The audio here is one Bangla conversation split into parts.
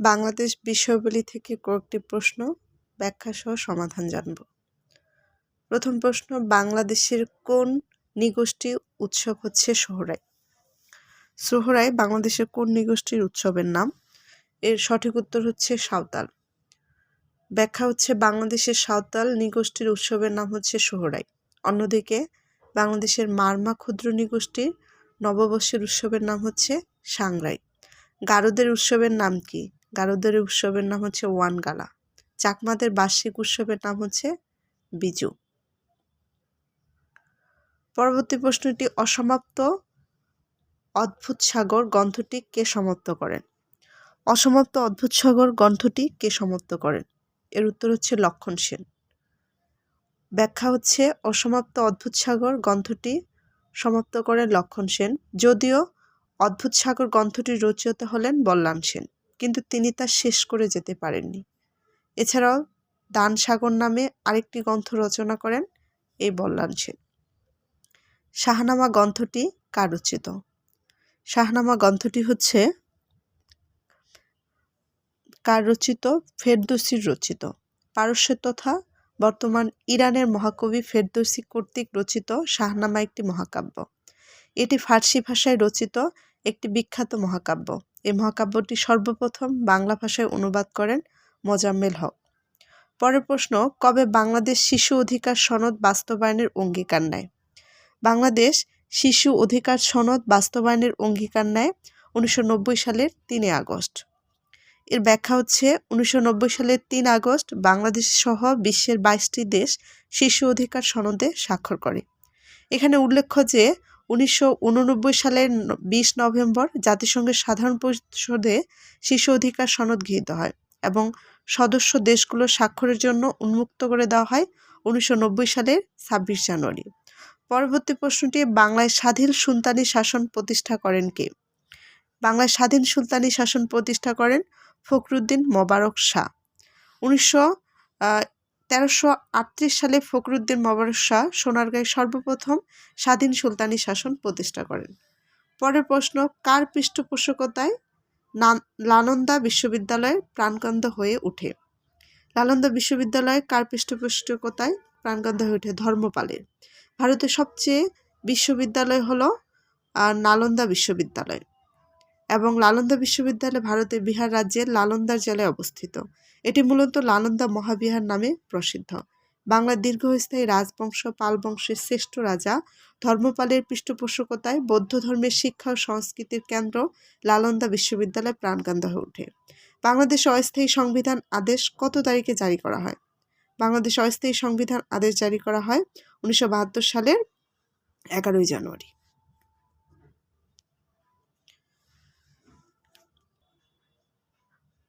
বাংলাদেশ বিষয়াবলী থেকে কয়েকটি প্রশ্ন ব্যাখ্যা সহ সমাধান জানব। প্রথম প্রশ্ন, বাংলাদেশের কোন নৃগোষ্ঠী উৎসব হচ্ছে সোহরাই? সোহরাই বাংলাদেশের কোন নৃগোষ্ঠীর উৎসবের নাম? এর সঠিক উত্তর হচ্ছে সাঁওতাল। ব্যাখ্যা হচ্ছে, বাংলাদেশের সাঁওতাল নৃগোষ্ঠীর উৎসবের নাম হচ্ছে সোহরাই। অন্যদিকে, বাংলাদেশের মারমা ক্ষুদ্র নৃগোষ্ঠীর নববর্ষের উৎসবের নাম হচ্ছে সাংরাই। গারোদের উৎসবের নাম কি? গারোদের উৎসবের নাম হচ্ছে ওয়ানগালা। চাকমাদের বার্ষিক উৎসবের নাম হচ্ছে বিজু। পরবর্তী প্রশ্নটি, অসমাপ্ত অদ্ভুত সাগর গ্রন্থটি কে সমাপ্ত করেন? অসমাপ্ত অদ্ভুত সাগর গ্রন্থটি কে সমাপ্ত করেন? এর উত্তর হচ্ছে লক্ষণ সেন। ব্যাখ্যা হচ্ছে, অসমাপ্ত অদ্ভুত সাগর গ্রন্থটি সমাপ্ত করেন লক্ষণ সেন। যদিও অদ্ভুত সাগর গ্রন্থটি রচিত হলেন বল্লান সেন। কিন্তু তিনি তা শেষ করে যেতে পারেননি। এছাড়াও দান সাগর নামে আরেকটি গ্রন্থ রচনা করেন এই বল্লান সেন। শাহনামা গ্রন্থটি কার রচিত? শাহনামা গ্রন্থটি হচ্ছে কার রচিত? ফেরদৌসির রচিত। পারস্য তথা বর্তমান ইরানের মহাকবি ফেরদৌসি কর্তৃক রচিত শাহনামা একটি মহাকাব্য। এটি ফার্সি ভাষায় রচিত একটি বিখ্যাত মহাকাব্য। এই মহাকাব্যটি সর্বপ্রথম বাংলা ভাষায় অনুবাদ করেন মোজাম্মেল হক। পরের প্রশ্ন, কবে বাংলাদেশ শিশু অধিকার সনদ বাস্তবায়নের অঙ্গীকার নেয়? বাংলাদেশ শিশু অধিকার সনদ বাস্তবায়নের অঙ্গীকার নেয় উনিশশো সালের তিনে আগস্ট। এর ব্যাখ্যা হচ্ছে, উনিশশো নব্বই সালের তিন আগস্ট বাংলাদেশ সহ বিশ্বের বাইশটি দেশ শিশু অধিকার সনদে স্বাক্ষর করে। এখানে উল্লেখ্য যে উনিশশো উননব্বই সালের বিশ নভেম্বর জাতিসংঘের সাধারণ পরিষদে শিশু অধিকার সনদ গৃহীত হয় এবং সদস্য দেশগুলো স্বাক্ষরের জন্য উন্মুক্ত করে দেওয়া হয় উনিশশো নব্বই সালের ছাব্বিশ জানুয়ারি। পরবর্তী প্রশ্নটি, বাংলায় স্বাধীন সুলতানি শাসন প্রতিষ্ঠা করেন কে? বাংলায় স্বাধীন সুলতানি শাসন প্রতিষ্ঠা করেন ফখরুদ্দিন মোবারক শাহ। উনিশশো তেরোশো সালে ফখরুদ্দিন মোবারক শাহ সোনারগাঁয়ে সর্বপ্রথম স্বাধীন সুলতানি শাসন প্রতিষ্ঠা করেন। পরের প্রশ্ন, কার পৃষ্ঠপোষকতায় লালন্দা বিশ্ববিদ্যালয়ের প্রাণকেন্দ্র হয়ে ওঠে লালন্দা বিশ্ববিদ্যালয় কার পৃষ্ঠপোষকতায় প্রাণকেন্দ্র হয়ে ওঠে ধর্মপালের ভারতের সবচেয়ে বিশ্ববিদ্যালয় হলো নালন্দা বিশ্ববিদ্যালয়। এবং লালন্দা বিশ্ববিদ্যালয় ভারতের বিহার রাজ্যের লালন্দার জেলায় অবস্থিত। এটি মূলত লালন্দা মহাবিহার নামে প্রসিদ্ধ। বাংলার দীর্ঘস্থায়ী রাজবংশ, পাল বংশের শ্রেষ্ঠ রাজা, ধর্মপালের পৃষ্ঠপোষকতায় বৌদ্ধ ধর্মের শিক্ষা ও সংস্কৃতির কেন্দ্র লালন্দা বিশ্ববিদ্যালয় প্রাণকেন্দ্র হয়ে ওঠে। বাংলাদেশ অস্থায়ী সংবিধান আদেশ কত তারিখে জারি করা হয়? বাংলাদেশ অস্থায়ী সংবিধান আদেশ জারি করা হয় উনিশশো বাহাত্তর সালের এগারোই জানুয়ারি।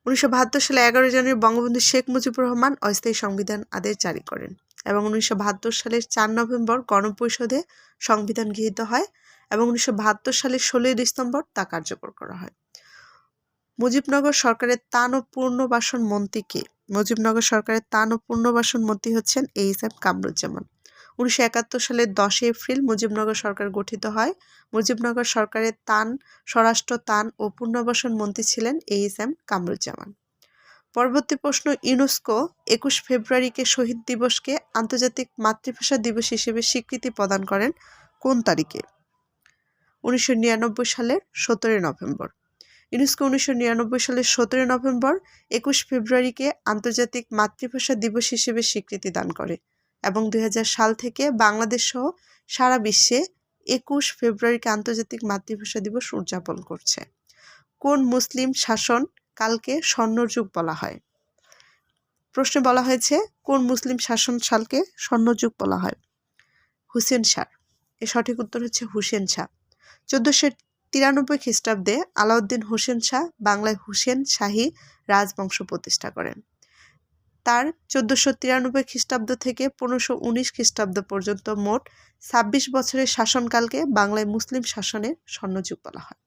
উনিশশো বাহাত্তর সালে এগারো জানুয়ারি বঙ্গবন্ধু শেখ মুজিবুর রহমান অস্থায়ী সংবিধান আদেশ জারি করেন এবং উনিশশো বাহাত্তর সালের চার নভেম্বর গণপরিষদে সংবিধান গৃহীত হয় এবং উনিশশো বাহাত্তর সালের ষোলোই ডিসেম্বর তা কার্যকর করা হয়। মুজিবনগর সরকারের তান ও পুনর্বাসন মন্ত্রী কে? মুজিবনগর সরকারের তান ও পুনর্বাসন মন্ত্রী হচ্ছেন এইচ এম কামরুজ্জামান। উনিশশো একাত্তর সালের দশই এপ্রিল মুজিবনগর সরকার গঠিত হয়। মুজিবনগর সরকারের তান, স্বরাষ্ট্র তান ও পুনর্বাসন মন্ত্রী ছিলেন এইচ এম কামরুজ্জামান। পরবর্তী প্রশ্ন, ইউনেস্কো একুশ ফেব্রুয়ারিকে শহীদ দিবসকে আন্তর্জাতিক মাতৃভাষা দিবস হিসেবে স্বীকৃতি প্রদান করেন কোন তারিখে? উনিশশো নিরানব্বই সালের সতেরোই নভেম্বর। ইউনেস্কো উনিশশো নিরানব্বই সালের সতেরোই নভেম্বর একুশ ফেব্রুয়ারিকে আন্তর্জাতিক মাতৃভাষা দিবস হিসেবে স্বীকৃতি দান করে। এবং দুই হাজার সাল থেকে বাংলাদেশ সহ সারা বিশ্বে একুশ ফেব্রুয়ারিকে আন্তর্জাতিক মাতৃভাষা দিবস উদযাপন করছে। কোন মুসলিম শাসন কালকে স্বর্ণযুগ বলা হয়? প্রশ্নে বলা হয়েছে, কোন মুসলিম শাসন সালকে স্বর্ণযুগ বলা হয়? হুসেন শাহ। এর সঠিক উত্তর হচ্ছে হুসেন শাহ। চোদ্দোশো তিরানব্বই খ্রিস্টাব্দে আলাউদ্দিন হোসেন শাহ বাংলায় হুসেন শাহী রাজবংশ প্রতিষ্ঠা করেন। তার চোদ্দোশো তিরানব্বই খ্রিস্টাব্দ থেকে পনেরোশো উনিশ খ্রিস্টাব্দ পর্যন্ত মোট ছাব্বিশ বছরের শাসনকালকে বাংলায় মুসলিম শাসনের স্বর্ণযুগ বলা হয়।